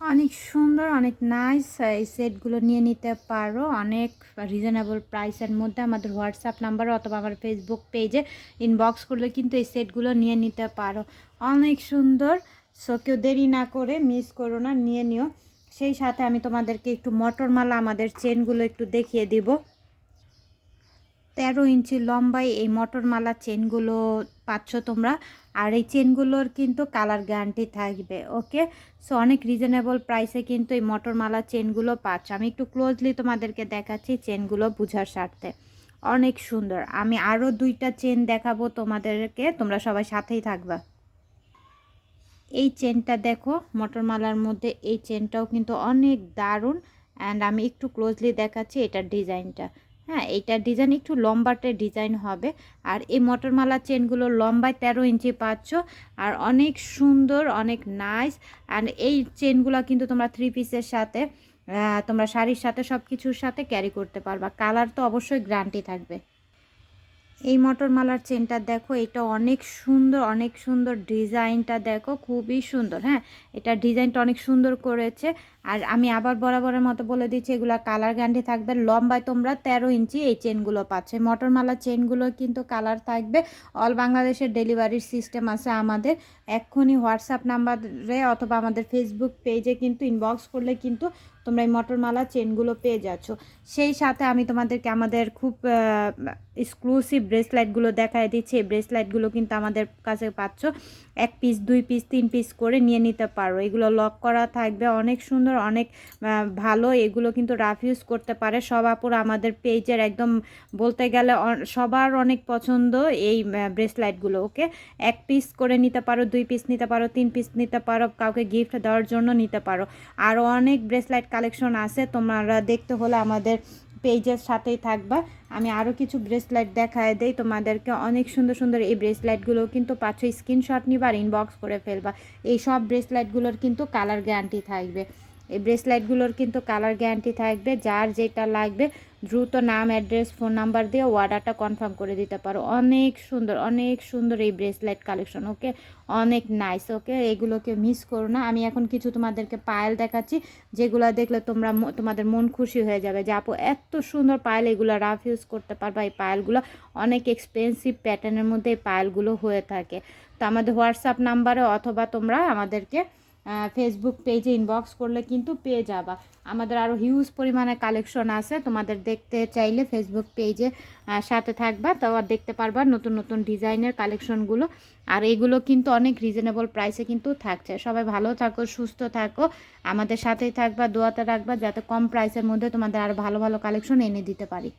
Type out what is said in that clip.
অনেক সুন্দর, অনেক নাইস এই সেটগুলো নিয়ে নিতে পারো। অনেক রিজনেবল প্রাইসের মধ্যে আমাদের হোয়াটসঅ্যাপ নাম্বার অথবা আমার ফেসবুক পেজে ইনবক্স করলে কিন্তু এই সেটগুলো নিয়ে নিতে পারো। অনেক সুন্দর। সো কেউ দেরি না করে মিস করো না, নিয়ে নিও। সেই সাথে আমি তোমাদেরকে একটু মটরমালা আমাদের চেনগুলো একটু দেখিয়ে দিব। তেরো ইঞ্চি লম্বায় এই মটরমালা চেনগুলো পাচ্ছ তোমরা। আর এই চেনগুলোর কিন্তু কালার গ্যারান্টি থাকবে, ওকে? সো অনেক রিজনেবল প্রাইসে কিন্তু এই মটরমালা চেনগুলো পাচ্ছ। আমি একটু ক্লোজলি তোমাদেরকে দেখাচ্ছি চেনগুলো বুঝার স্বার্থে। অনেক সুন্দর। আমি আরও দুইটা চেন দেখাবো তোমাদেরকে, তোমরা সবাই সাথেই থাকবা। এই চেনটা দেখো, মটরমালার মধ্যে এই চেনটাও কিন্তু অনেক দারুণ। অ্যান্ড আমি একটু ক্লোজলি দেখাচ্ছি এটার ডিজাইনটা হ্যাঁ এইটা ডিজাইন একটু লম্বাটে ডিজাইন হবে। আর এই মটরমালা চেনগুলো লম্বায় তেরো ইঞ্চি পাচ্ছ। আর অনেক সুন্দর, অনেক নাইস অ্যান্ড এই চেনগুলো কিন্তু তোমরা থ্রি পিসের সাথে তোমরা শাড়ির সাথে সব কিছুর সাথে ক্যারি করতে পারবা। কালার তো অবশ্যই গ্যারান্টি থাকবে। এই মটরমালার চেনটা দেখো, এটা অনেক সুন্দর অনেক সুন্দর ডিজাইনটা দেখো, খুবই সুন্দর হ্যাঁ? এটা ডিজাইনটা অনেক সুন্দর করেছে। আর আমি আবার বরাবরের মতো বলে দিচ্ছি, এগুলো কালার গ্যান্ডি থাকবে। লম্বায় তোমরা তেরো ইঞ্চি এই চেনগুলো পাচ্ছে। মটরমালা চেনগুলো কিন্তু কালার থাকবে। অল বাংলাদেশের ডেলিভারির সিস্টেম আছে আমাদের। এক্ষুনি হোয়াটসঅ্যাপ নাম্বারে অথবা আমাদের ফেসবুক পেজে কিন্তু ইনবক্স করলে কিন্তু তোমরা এই মটরমালা চেনগুলো পেয়ে যাচ্ছ। সেই সাথে আমি তোমাদেরকে আমাদের খুব এক্সক্লুসিভ ব্রেসলাইটগুলো দেখায় দিচ্ছি। এই ব্রেসলাইটগুলো কিন্তু আমাদের কাছে পাচ্ছ। এক পিস দুই পিস তিন পিস করে নিয়ে নিতে পারো। এগুলো লক করা থাকবে। অনেক সুন্দর, অনেক ভালো। এগুলো কিন্তু রাফ ইউজ করতে পারে। সব আপুর আমাদের পেজের একদম বলতে গেলে সবার অনেক পছন্দ এই ব্রেসলাইটগুলো ওকে এক পিস করে নিতে পারো, দুই পিস নিতে পারো, তিন পিস নিতে পারো, কাউকে গিফট দেওয়ার জন্য নিতে পারো। আরও অনেক ব্রেসলাইট কালেকশন আছে, তোমরা দেখতে হলে আমাদের পেজের সাথেই থাকবা। আমি আরও কিছু ব্রেসলেট দেখায় দেই, তোমাদেরকে অনেক সুন্দর সুন্দর এই ব্রেসলেটগুলো কিন্তু পাচ্ছ। স্ক্রিনশট নিবার ইনবক্স করে ফেলবা। এই সব ব্রেসলেটগুলোর কিন্তু কালার গ্যারান্টি থাকবে। এই ব্রেসলাইটগুলোর কিন্তু কালার গ্যারান্টি থাকবে, যার যেটা লাগবে দ্রুত নাম, অ্যাড্রেস, ফোন নাম্বার দিয়ে অর্ডারটা কনফার্ম করে দিতে পারো। অনেক সুন্দর অনেক সুন্দর এই ব্রেসলাইট কালেকশন, ওকে? অনেক নাইস, ওকে? এগুলোকে মিস করো না। আমি এখন কিছু তোমাদেরকে পায়েল দেখাচ্ছি, যেগুলো দেখলে তোমরা তোমাদের মন খুশি হয়ে যাবে যে, আপু, এত সুন্দর পায়েল, এগুলো রাফ ইউজ করতে পারবা এই পায়েলগুলো। অনেক এক্সপেন্সিভ প্যাটার্নের মধ্যে এই পায়েলগুলো হয়ে থাকে। তো আমাদের হোয়াটসঅ্যাপ নাম্বারে অথবা তোমরা আমাদেরকে ফেসবুক পেজে ইনবক্স করলে কিন্তু পেয়ে যাবা। আমাদের আরও হিউজ পরিমাণে কালেকশন আছে, তোমাদের দেখতে চাইলে ফেসবুক পেজে সাথে থাকবা, তো আর দেখতে পারবা নতুন নতুন ডিজাইনের কালেকশনগুলো আর এগুলো কিন্তু অনেক রিজনেবল প্রাইসে কিন্তু থাকছে। সবাই ভালো থাকো, সুস্থ থাকো, আমাদের সাথেই থাকবা, দোয়াতে রাখবা, যাতে কম প্রাইসের মধ্যে তোমাদের আরও ভালো ভালো কালেকশন এনে দিতে পারি।